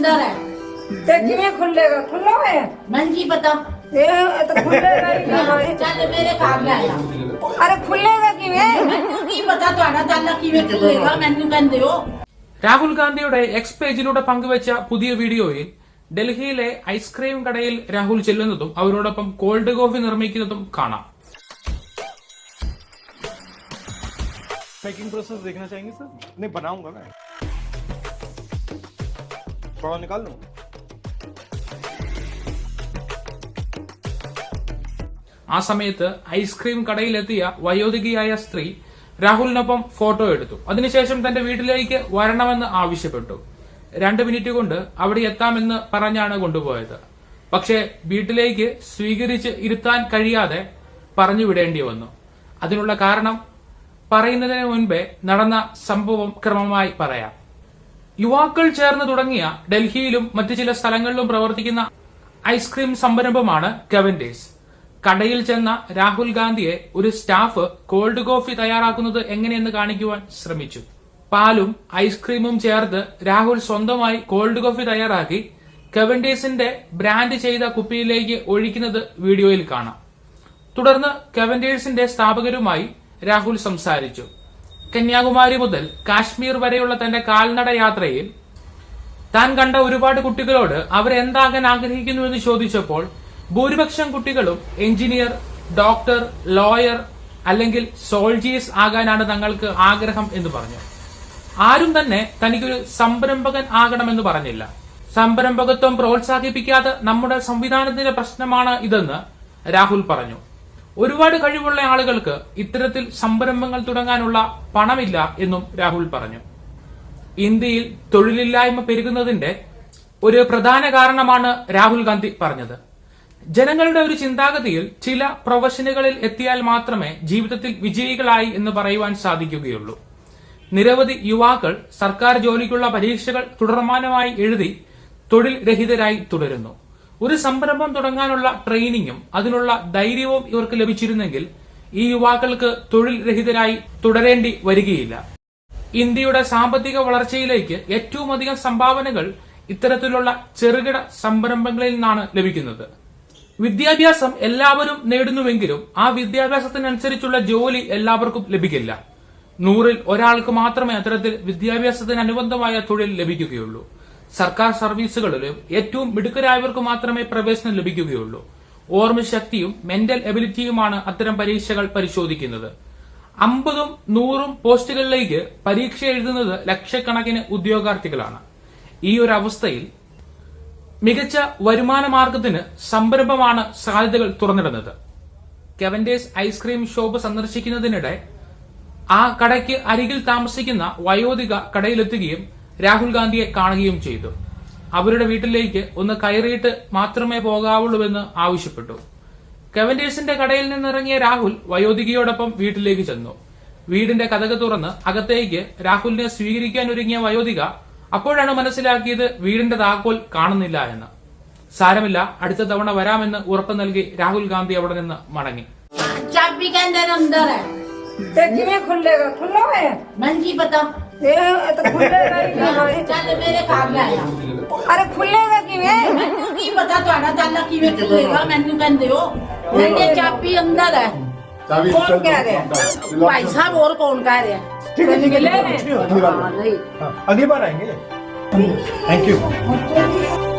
अंदर है ਤੇ ਕਿਵੇਂ ਖੁੱਲੇਗਾ ਖੁੱਲਾ ਹੋਇਆ मन की पता ਇਹ ਇਹ ਤਾਂ ਖੁੱਲੇਗਾ ਹੀ ਨਹੀਂ ਹੋਏ चल मेरे घर ले आया ਅਰੇ ਖੁੱਲੇਗਾ ਕਿਵੇਂ ਮੈਨੂੰ ਕੀ ਪਤਾ ਤੁਹਾਡਾ ਤਾਲਾ ਕਿਵੇਂ ਖੁੱਲੇਗਾ ਮੈਨੂੰ ਕਹਿੰਦੇ ਹੋ രാഹുൽ ഗാന്ധിയുടെ എക്സ് പേജിലൂടെ പങ്കുവച്ച പുതിയ വീഡിയോയിൽ ഡൽഹിയിലെ ഐസ്ക്രീം കടയിൽ രാഹുൽ ചെല്ലുന്നതും അവരോടൊപ്പം കോൾഡ് കോഫി നിർമ്മിക്കുന്നതും കാണാം पैकिंग प्रोसेस देखना चाहेंगे सर नहीं बनाऊंगा मैं थोड़ा निकाल दूं ആ സമയത്ത് ഐസ്ക്രീം കടയിലെത്തിയ വയോധികയായ സ്ത്രീ രാഹുലിനൊപ്പം ഫോട്ടോ എടുത്തു അതിനുശേഷം തന്റെ വീട്ടിലേക്ക് വരണമെന്ന് ആവശ്യപ്പെട്ടു രണ്ട് മിനിറ്റ് കൊണ്ട് അവിടെ എത്താമെന്ന് പറഞ്ഞാണ് കൊണ്ടുപോയത് പക്ഷേ വീട്ടിലേക്ക് സ്വീകരിച്ച് ഇരുത്താൻ കഴിയാതെ പറഞ്ഞു വിടേണ്ടി വന്നു അതിനുള്ള കാരണം പറയുന്നതിന് മുൻപേ നടന്ന സംഭവം ക്രമമായി പറയാം യുവാക്കൾ ചേർന്ന് തുടങ്ങിയ ഡൽഹിയിലും മറ്റു ചില സ്ഥലങ്ങളിലും പ്രവർത്തിക്കുന്ന ഐസ്ക്രീം സംരംഭമാണ് കെവൻഡേസ് കടയിൽ ചെന്ന രാഹുൽ ഗാന്ധിയെ ഒരു സ്റ്റാഫ് കോൾഡ് കോഫി തയ്യാറാക്കുന്നത് എങ്ങനെയെന്ന് കാണിക്കുവാൻ ശ്രമിച്ചു. പാലും ഐസ്ക്രീമും ചേർത്ത് രാഹുൽ സ്വന്തമായി കോൾഡ് കോഫി തയ്യാറാക്കി കെവൻഡേസിന്റെ ബ്രാൻഡ് ചെയ്ത കുപ്പിയിലേക്ക് ഒഴിക്കുന്നത് വീഡിയോയിൽ കാണാം. തുടർന്ന് കെവൻഡേഴ്സിന്റെ സ്ഥാപകരുമായി രാഹുൽ സംസാരിച്ചു. കന്യാകുമാരി മുതൽ കാശ്മീർ വരെയുള്ള തന്റെ കാൽനട യാത്രയിൽ താൻ കണ്ട ഒരുപാട് കുട്ടികളോട് അവരെന്താകാൻ ആഗ്രഹിക്കുന്നു എന്ന് ചോദിച്ചപ്പോൾ ഭൂരിപക്ഷം കുട്ടികളും എഞ്ചിനീയർ ഡോക്ടർ ലോയർ അല്ലെങ്കിൽ സോൾജേഴ്സ് ആകാനാണ് തങ്ങൾക്ക് ആഗ്രഹം എന്ന് പറഞ്ഞു. ആരും തന്നെ തനിക്കൊരു സംരംഭകൻ ആകണമെന്ന് പറഞ്ഞില്ല. സംരംഭകത്വം പ്രോത്സാഹിപ്പിക്കാതെ നമ്മുടെ സംവിധാനത്തിന്റെ പ്രശ്നമാണ് ഇതെന്ന് രാഹുൽ പറഞ്ഞു. ഒരുപാട് കഴിവുള്ള ആളുകൾക്ക് ഇത്തരത്തിൽ സംരംഭങ്ങൾ തുടങ്ങാനുള്ള പണമില്ല എന്നും രാഹുൽ പറഞ്ഞു. ഇന്ത്യയിൽ തൊഴിലില്ലായ്മ പെരുകുന്നതിന്റെ ഒരു പ്രധാന കാരണമാണ് രാഹുൽ ഗാന്ധി പറഞ്ഞത്. ജനങ്ങളുടെ ഒരു ചിന്താഗതിയിൽ ചില പ്രൊഫഷനുകളിൽ എത്തിയാൽ മാത്രമേ ജീവിതത്തിൽ വിജയികളായി എന്ന് പറയുവാൻ സാധിക്കുകയുള്ളൂ. നിരവധി യുവാക്കൾ സർക്കാർ ജോലിക്കുള്ള പരീക്ഷകൾ തുടർമാനമായി എഴുതി തൊഴിൽ രഹിതരായി തുടരുന്നു. ഒരു സംരംഭം തുടങ്ങാനുള്ള ട്രെയിനിങ്ങും അതിനുള്ള ധൈര്യവും ഇവർക്ക് ലഭിച്ചിരുന്നെങ്കിൽ ഈ യുവാക്കൾക്ക് തൊഴിൽ രഹിതരായി തുടരേണ്ടി വരികയില്ല. ഇന്ത്യയുടെ സാമ്പത്തിക വളർച്ചയിലേക്ക് ഏറ്റവും അധികം സംഭാവനകൾ ഇത്തരത്തിലുള്ള ചെറുകിട സംരംഭങ്ങളിൽ നിന്നാണ് ലഭിക്കുന്നത്. വിദ്യാഭ്യാസം എല്ലാവരും നേടുന്നുവെങ്കിലും ആ വിദ്യാഭ്യാസത്തിനനുസരിച്ചുള്ള ജോലി എല്ലാവർക്കും ലഭിക്കില്ല. നൂറിൽ ഒരാൾക്ക് മാത്രമേ അത്തരത്തിൽ വിദ്യാഭ്യാസത്തിന് അനുബന്ധമായ തൊഴിൽ ലഭിക്കുകയുള്ളൂ. സർക്കാർ സർവീസുകളിലും ഏറ്റവും മിടുക്കരായവർക്ക് മാത്രമേ പ്രവേശനം ലഭിക്കുകയുള്ളൂ. ഓർമ്മശക്തിയും മെന്റൽ എബിലിറ്റിയുമാണ് അത്തരം പരീക്ഷകൾ പരിശോധിക്കുന്നത്. അമ്പതും നൂറും പോസ്റ്റുകളിലേക്ക് പരീക്ഷ എഴുതുന്നത് ലക്ഷക്കണക്കിന് ഉദ്യോഗാർത്ഥികളാണ്. ഈ ഒരു അവസ്ഥയിൽ മികച്ച വരുമാന മാർഗത്തിന് സംരംഭമാണ് സാധ്യതകൾ തുറന്നിടുന്നത്. കെവൻഡേസ് ഐസ്ക്രീം ഷോപ്പ് സന്ദർശിക്കുന്നതിനിടെ ആ കടയ്ക്ക് അരികിൽ താമസിക്കുന്ന വയോധിക കടയിലെത്തുകയും രാഹുൽ ഗാന്ധിയെ കാണുകയും ചെയ്തു. അവരുടെ വീട്ടിലേക്ക് ഒന്ന് കയറിയിട്ട് മാത്രമേ പോകാവുള്ളൂവെന്ന് ആവശ്യപ്പെട്ടു. കെവൻഡേഴ്സിന്റെ കടയിൽ നിന്നിറങ്ങിയ രാഹുൽ വയോധികയോടൊപ്പം വീട്ടിലേക്ക് ചെന്നു. വീടിന്റെ കഥക തുറന്ന് അകത്തേക്ക് രാഹുലിനെ സ്വീകരിക്കാൻ ഒരുങ്ങിയ വയോധിക അപ്പോഴാണ് മനസ്സിലാക്കിയത് വീടിന്റെ താക്കോൽ കാണുന്നില്ല എന്ന്. സാരമില്ല അടുത്ത തവണ വരാമെന്ന് ഉറപ്പ് നൽകി രാഹുൽ ഗാന്ധി അവിടെ നിന്ന് മടങ്ങി. मंजी पता ਇਹ ਇਹ ਤਾਂ ਖੁੱਲੇਗਾ ਹੀ ਨਹੀਂ ਹੋਏ ਚੱਲ ਮੇਰੇ ਘਰ ਲੈ ਆਇਆ ਅਰੇ ਖੁੱਲੇਗਾ ਕਿਵੇਂ ਮੈਨੂੰ ਕੀ ਪਤਾ ਤੁਹਾਡਾ ਤਾਲਾ ਕਿਵੇਂ ਖੁੱਲੇਗਾ ਮੈਨੂੰ ਕਹਿੰਦੇ ਹੋ ਮੇਰੇ ਚਾਬੀ ਅੰਦਰ ਹੈ चाबी कौन चल कह दो, रहे हैं? दिलवा दो। ਭਾਈ ਸਾਹਿਬ ਹੋਰ ਕੌਣ ਕਹਿ ਰਿਹਾ ठीक है ठीक है ले ठीक है, अगली बार ਹਾਂ ਨਹੀਂ हाँ, अगली बार आएंगे थैंक यू